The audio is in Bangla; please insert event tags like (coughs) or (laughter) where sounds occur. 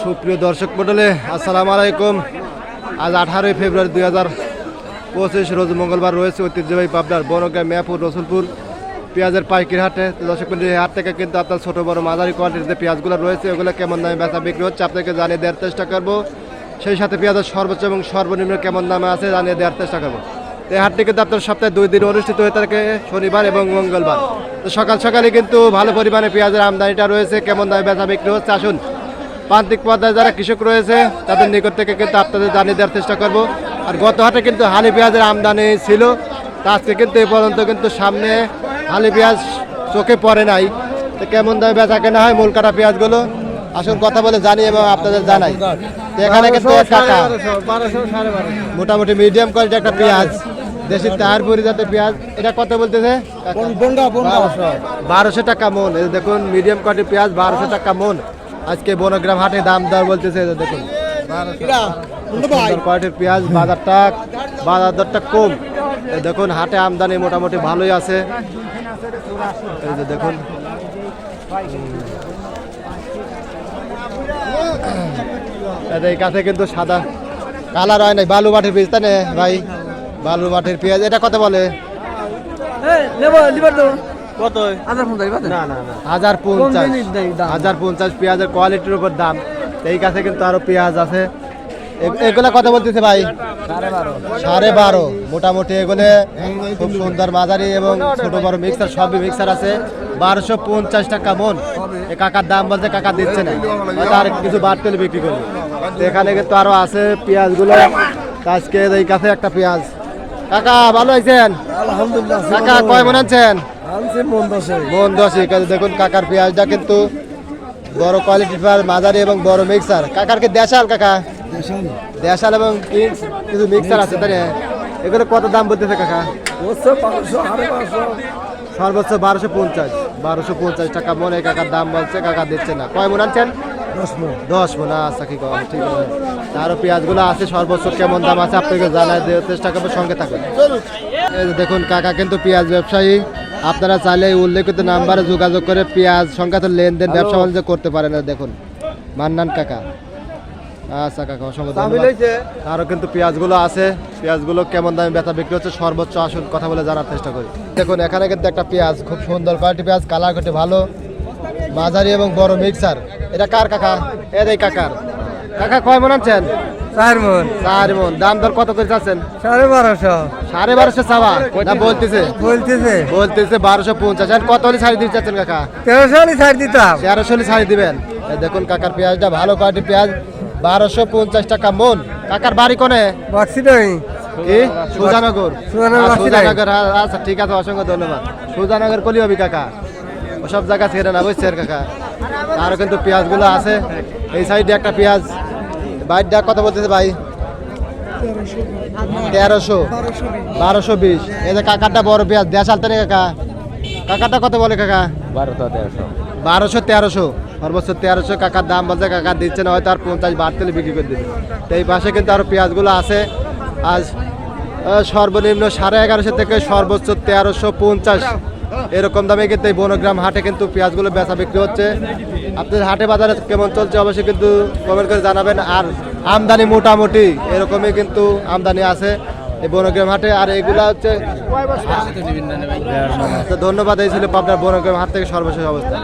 সুপ্রিয় দর্শক মন্ডলে আসসালামু আলাইকুম। আজ আঠারোই ফেব্রুয়ারি দুই হাজার পঁচিশ রোজ মঙ্গলবার রয়েছে ঐতিহ্যবাহী পাবনার বনগাঁ, মেয়াপুর, রসুলপুর পেঁয়াজের পাইকির হাটে দর্শক মন্ডলী হাট থেকে কিন্তু আপনার ছোটো, বড়, মাঝারি কোয়ালিটির যে পেঁয়াজগুলো রয়েছে, ওগুলো কেমন দামে বেচা বিক্রি হচ্ছে আপনাকে জানিয়ে দেওয়ার চেষ্টা করব। সেই সাথে পেঁয়াজের সর্বোচ্চ এবং সর্বনিম্ন কেমন দামে আছে জানিয়ে দেওয়ার চেষ্টা করব। এই হাটটি কিন্তু আপনার সপ্তাহে দুই দিন অনুষ্ঠিত হয়ে থাকে শনিবার এবং মঙ্গলবার। তো সকাল সকালে কিন্তু ভালো পরিমাণে পেঁয়াজের আমদানিটা রয়েছে, কেমন দামে বেচা বিক্রি হচ্ছে আসুন। প্রান্তিক পর্যায়ে যারা কৃষক রয়েছে, তাদের নিকট থেকে কিন্তু আপনাদের জানিয়ে দেওয়ার চেষ্টা করব। আর গত হাটে কিন্তু হালি পেঁয়াজের আমদানি ছিল, তা আজকে কিন্তু এ পর্যন্ত কিন্তু সামনে হালি পেঁয়াজ চোখে পড়ে নাই। তো কেমন দামে বেচা কেনা হয় মূল কাটা পেঁয়াজগুলো? আসুন কথা বলে জানি এবং আপনাদের জানাই। এখানে কিন্তু মোটামুটি মিডিয়াম কোয়ালিটি একটা পেঁয়াজ। দেশের তাহারপুরি জাতের পেঁয়াজ। এটা কত বলতেছে? বারোশো। টাকা মন। এই দেখুন মিডিয়াম কোয়ালিটির পেঁয়াজ বারোশো টাকা মন। আজকে বনগ্রাম হাটে দাম দর বলতেছে দেখুন। কোয়ালিটির পেঁয়াজ বাজারটা বাজার দরটা কম দেখুন হাটে আমদানি মোটামুটি ভালোই আছে। দেখুন। (coughs) এই কাছে কিন্তু সাদা কালার হয় নাই। বালু মাটির বীজ তাই না ভাই? বালু মাটির পেঁয়াজ এটা কত বলে? কত? না না না। হাজার পঞ্চাশ। হাজার পঞ্চাশ পেঁয়াজের কোয়ালিটির উপর দাম। এই কাছে কিন্তু আরও পেঁয়াজ আছে। এগুলা কথা বলতেছে ভাই? সাড়ে বারো। মোটামুটি এগুলো খুব সুন্দর মাঝারি এবং ছোট বড় মিক্সার সবই মিক্সার আছে। বারোশো পঞ্চাশ টাকা মন। কাকার দাম বলছে কাকা দিচ্ছে না। হয়তো আর কিছু হলে বিক্রি করবে। এখানে কিন্তু আরও আছে পেঁয়াজগুলো। আজকে এই কাছে একটা পেঁয়াজ। কাকা ভালো আছেন? আলহামদুলিল্লাহ কাকা কয় মন আনছে মন দশে। দেখুন কাকার পেঁয়াজটা কিন্তু বড় কোয়ালিটির পেঁয়াজ মাঝারি এবং বড় মিক্সার কাকার কি দেশাল কাকা? দেশাল। এবং কিছু মিক্সার আছে তাই এগুলো কত দাম বলতেছে কাকা? সর্বোচ্চ বারোশো পঞ্চাশ। বারোশো পঞ্চাশ টাকা মনে কাকার দাম বলছে কাকা দিচ্ছে না। কয় মন আনছেন? দশ মন। দশ মন। আচ্ছা কি কম ঠিক আছে। আরও পেঁয়াজগুলো আছে সর্বোচ্চ কেমন দাম আছে আপনাকে জানাই দেওয়ার চেষ্টা করব সঙ্গে থাকুন। দেখুন কাকা কিন্তু পেঁয়াজ ব্যবসায়ী। আপনারা চাইলে উল্লেখিত নাম্বারে যোগাযোগ করে পেঁয়াজ সংক্রান্ত লেনদেন ব্যবসা বাণিজ্য করতে পারেন। দেখুন মান্নান কাকা। আচ্ছা কাকা অসংখ্য আরও কিন্তু পেঁয়াজগুলো আছে। পেঁয়াজগুলো কেমন দামে বেচা বিক্রি হচ্ছে? সর্বোচ্চ আসুন কথা বলে জানার চেষ্টা করি। দেখুন এখানে কিন্তু একটা পেঁয়াজ খুব সুন্দর কোয়ালিটি পেঁয়াজ কালার করতে ভালো। মাঝারি এবং বড় মিক্সার এটা কার কাকা? এদের কাকার কাকা। কয় মন আনছেন? চার মন। চার মন। দাম দর কত করে চাচ্ছেন? সাড়ে বারোশো। সাড়ে বারোশো চাওয়া? না বলতেছে। বলতেছে। বলতেছে বারোশো পঞ্চাশ। আর কত হলে শাড়ি দিতে চাচ্ছেন কাকা? তেরোশো হলে ছাড় দিতাম। তেরোশো হলে শাড়ি দিবেন। দেখুন কাকার পেঁয়াজটা ভালো কোয়ালিটির পেঁয়াজ। বারোশো পঞ্চাশ টাকা মন কাকার বাড়ি কোনে? কি? সুজানগর। সুজানগর আচ্ছা, আ- আচ্ছা ঠিক আছে অসংখ্য ধন্যবাদ। সুজানগর কলি হবি কাকা? ওসব জায়গা ছেড়ে না বুঝছেন কাকা? আরও কিন্তু পেঁয়াজগুলো আছে। এই সাইডে একটা পেঁয়াজ। বাইর বাইরটা কত বলতেছে ভাই? তেরোশো। বারোশো বিশ। এই যে কাকারটা বড় পেঁয়াজ দেশ আলতে কাকা? কাকারটা কত বলে কাকা? বারোশো তেরোশো। বারোশো তেরোশো। সর্বোচ্চ তেরোশো কাকার দাম বলছে কাকা দিচ্ছে না হয়তো আর পঞ্চাশ বাড়তে বিক্রি করে দেবে। তো এই পাশে কিন্তু আরও পেঁয়াজগুলো আছে। আজ সর্বনিম্ন সাড়ে এগারোশো থেকে সর্বোচ্চ তেরোশো পঞ্চাশ। এরকম দামে কিন্তু এই বনগ্রাম হাটে কিন্তু পেঁয়াজগুলো বেচা বিক্রি হচ্ছে। আপনাদের হাটে বাজারে কেমন চলছে অবশ্যই কিন্তু কমেন্ট করে জানাবেন। আর আমদানি মোটামুটি এরকমই কিন্তু আমদানি আছে এই বনগ্রাম হাটে। আর এগুলা হচ্ছে ধন্যবাদ এই ছিল আপনার বনগ্রাম হাট থেকে সর্বশেষ অবস্থা।